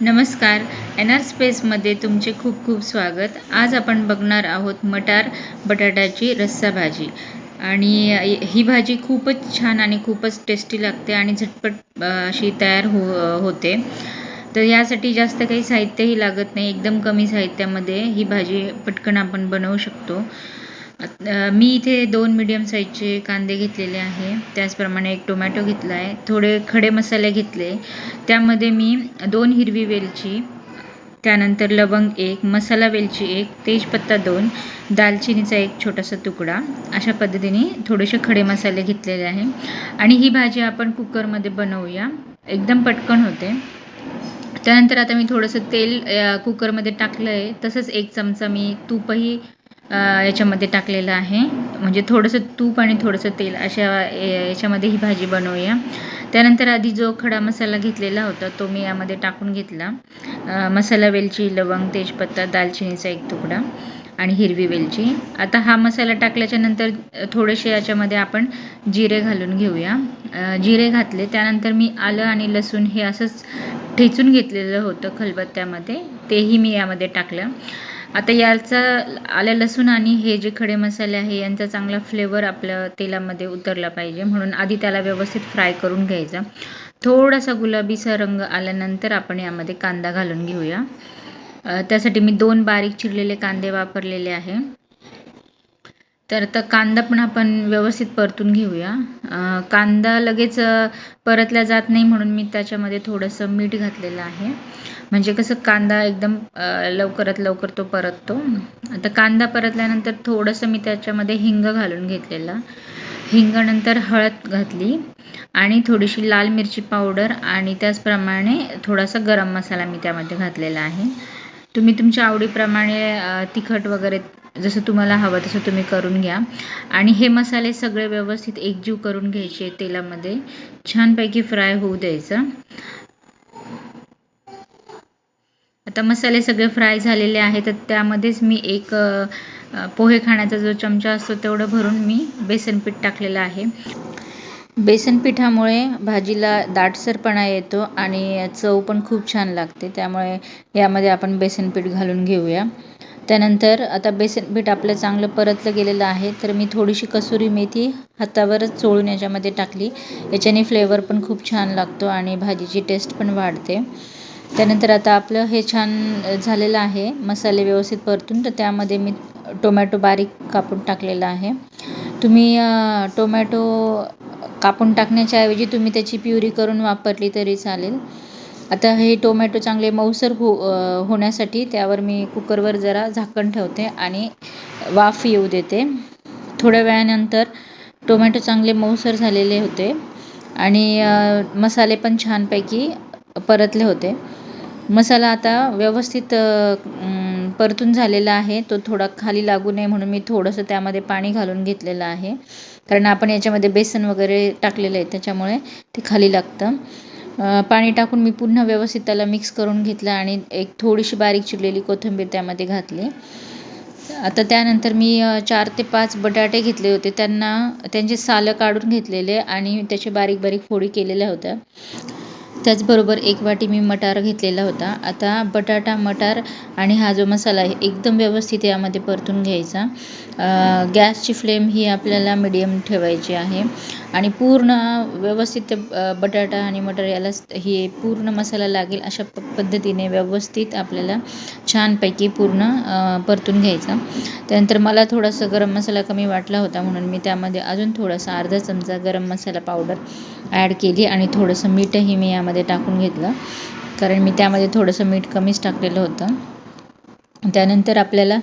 नमस्कार. N R स्पेसमध्ये तुमचे खूप खूप स्वागत. आज आपण बघणार आहोत मटार बटाट्याची रस्सा भाजी. आणि ही भाजी खूपच छान आणि खूपच टेस्टी लागते आणि झटपट अशी तयार हो होते. तर यासाठी जास्त काही साहित्यही लागत नाही. एकदम कमी साहित्यामध्ये ही भाजी पटकन आपण बनवू शकतो. मी इथे दोन मीडियम साईजचे कांदे घेतलेले आहे. त्याचप्रमाणे एक टोमॅटो घेतला आहे थोडे खडे मसाले घेतले. त्यामध्ये मी दोन हिरवी वेलची त्यानंतर लवंग एक मसाला वेलची एक तेजपत्ता दोन दालचिनीचा एक छोटासा तुकडा. अशा पद्धतीने थोडेसे खडे मसाले घेतलेले आहे. आणि ही भाजी आपण कुकरमध्ये बनवूया. एकदम पटकन होते. त्यानंतर आता मी थोडंसं तेल कुकरमध्ये टाकलं आहे तसंच एक चमचा मी तूपही याच्यामध्ये टाकलेलं आहे. म्हणजे थोडंसं तूप आणि थोडंसं तेल अशा याच्यामध्ये ही भाजी बनवूया. त्यानंतर आधी जो खडा मसाला घेतलेला होता तो मी यामध्ये टाकून घेतला. मसाला वेलची लवंग तेजपत्ता दालचिनीचा एक तुकडा आणि हिरवी वेलची. आता हा मसाला टाकल्याच्या नंतर थोडेसे याच्यामध्ये आपण जिरे घालून घेऊया. जिरे घातले त्यानंतर मी आलं आणि लसूण हे असंच ठेचून घेतलेलं होतं खलबत्त्यामध्ये. तेही मी यामध्ये टाकलं. आता याचा आल्या लसूण आणि हे जे खडे मसाले आहे यांचा चांगला फ्लेवर आपल्या तेलामध्ये उतरला पाहिजे. म्हणून आधी त्याला व्यवस्थित फ्राय करून घ्यायचा. थोडासा गुलाबीचा रंग आल्यानंतर आपण यामध्ये कांदा घालून घेऊया. त्यासाठी मी दोन बारीक चिरलेले कांदे वापरलेले आहे. तर आता कांदा पण आपण व्यवस्थित परतून घेऊया. कांदा लगेच परतला जात नाही म्हणून मी त्याच्यामध्ये थोडंसं मीठ घातलेलं आहे. म्हणजे कसं कांदा एकदम लवकरात लवकर तो परततो. आता कांदा परतल्यानंतर थोडंसं मी त्याच्यामध्ये हिंग घालून घेतलेलं. हिंगानंतर हळद घातली आणि थोडीशी लाल मिरची पावडर आणि त्याचप्रमाणे थोडासा गरम मसाला मी त्यामध्ये घातलेला आहे. तुम्ही तुमच्या आवडीप्रमाणे तिखट वगैरे जसं तुम्हाला हवं तसं तुम्ही करून घ्या. आणि हे मसाले सगळे व्यवस्थित एकजीव करून घ्यायचे तेलामध्ये. छानपैकी फ्राय होऊ द्यायचं. आता मसाले सगळे फ्राय झालेले आहेत तर त्यामध्येच मी एक पोहे खाण्याचा जो चमचा असतो तेवढं भरून मी बेसन पीठ टाकलेलं आहे. बेसन पिठामुळे भाजीला दाटसरपणा येतो आणि चव पण खूप छान लागते. त्यामुळे यामध्ये आपण बेसन पीठ घालून घेऊया. त्यानंतर आता बेसन पीठ आपलं चांगलं परतलं गेलेलं आहे तर मी थोडीशी कसुरी मेथी हातावरच चोळून याच्यामध्ये टाकली. याच्याने फ्लेवर पण खूप छान लागतो आणि भाजीची टेस्ट पण वाढते. त्यानंतर आता आपलं हे छान झालेलं आहे मसाले व्यवस्थित परतून तर त्यामध्ये मी टोमॅटो बारीक कापून टाकलेला आहे. तुम्ही टोमॅटो कापून टाकण्याच्या ऐवजी तुम्ही त्याची प्युरी करून वापरली तरी चालेल. आता हे टोमॅटो चांगले मऊसर हो होण्यासाठी त्यावर मी कुकरवर जरा झाकण ठेवते आणि वाफ येऊ देते. थोड्या वेळानंतर टोमॅटो चांगले मऊसर झालेले होते आणि मसाले पण छानपैकी परतले होते. मसाला आता व्यवस्थित परतून झालेला आहे. तो थोडा खाली लागू नये म्हणून मी थोडंसं त्यामध्ये पाणी घालून घेतलेलं आहे. कारण आपण याच्यामध्ये बेसन वगैरे टाकलेलं आहे त्याच्यामुळे ते खाली लागतं. पाणी टाकून मी पुन्हा व्यवस्थित त्याला मिक्स करून घेतलं आणि एक थोडीशी बारीक चिरलेली कोथिंबीर त्यामध्ये घातली. आता त्यानंतर मी चार ते पाच बटाटे घेतले होते. त्यांना त्यांचे सालं काढून घेतलेले आणि त्याचे बारीक बारीक फोडी केलेल्या होत्या. त्याचबरोबर एक वाटी मी मटार घेतलेला होता. आता बटाटा मटार आणि हा जो मसाला आहे एकदम व्यवस्थित यामध्ये परतून घ्यायचा. गॅसची फ्लेम ही आपल्याला मिडियम ठेवायची आहे. आणि पूर्ण व्यवस्थित बटाटा आणि मटार याला हे पूर्ण मसाला लागेल अशा प पद्धतीने व्यवस्थित आपल्याला छानपैकी पूर्ण परतून घ्यायचा. त्यानंतर मला थोडासा गरम मसाला कमी वाटला होता म्हणून मी त्यामध्ये अजून थोडासा अर्धा चमचा गरम मसाला पावडर ॲड केली आणि थोडंसं मीठही मी यामध्ये टाकून घेतलं. कारण मी त्यामध्ये थोडंसं मीठ कमीच टाकलेलं होतं. त्यानंतर आपल्याला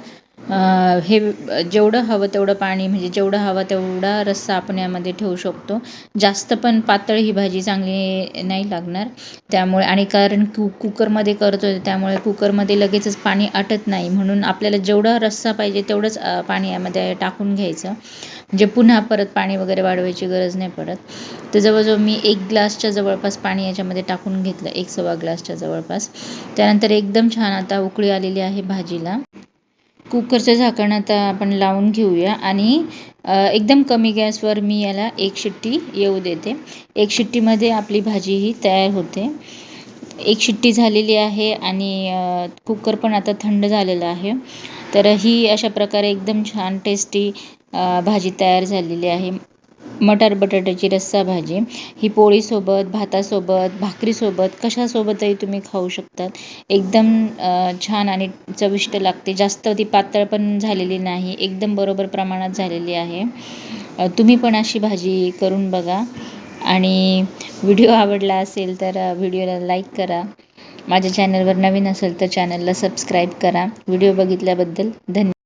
हे जेवढं हवं तेवढं पाणी म्हणजे जेवढं हवं तेवढा रस्सा आपण यामध्ये ठेवू शकतो. जास्त पण पातळ ही भाजी चांगली नाही लागणार. त्यामुळे आणि कारण कु कुकरमध्ये करतो आहे त्यामुळे कुकरमध्ये लगेचच पाणी आटत नाही. म्हणून आपल्याला जेवढा रस्सा पाहिजे तेवढंच पाणी यामध्ये टाकून घ्यायचं. म्हणजे पुन्हा परत पाणी वगैरे वाढवायची गरज नाही पडत. तर जवळजवळ मी एक ग्लासच्या जवळपास पाणी याच्यामध्ये टाकून घेतलं एक सव्वा ग्लासच्या जवळपास. त्यानंतर एकदम छान आता उकळी आलेली आहे भाजीला. कुकरचं झाकण आता आपण लावून घेऊया आणि एकदम कमी गॅसवर मी याला एक शिट्टी येऊ देते. एक शिट्टीमध्ये आपली भाजी ही तयार होते. एक शिट्टी झालेली आहे आणि कुकर पण आता थंड झालेलं आहे. तर ही अशा प्रकारे एकदम छान टेस्टी भाजी तयार झालेली आहे. मटार बटाट्याची रस्सा भाजी ही पोळीसोबत भातासोबत भाकरीसोबत कशासोबतही तुम्ही खाऊ शकतात. एकदम छान आणि चविष्ट लागते. जास्त ती पातळ पण झालेली नाही एकदम बरोबर प्रमाणात झालेली आहे. तुम्ही पण अशी भाजी करून बघा. आणि व्हिडिओ आवडला असेल तर व्हिडिओला लाईक करा. माझ्या चॅनलवर नवीन असेल तर चॅनलला सबस्क्राईब करा. व्हिडिओ बघितल्याबद्दल धन्यवाद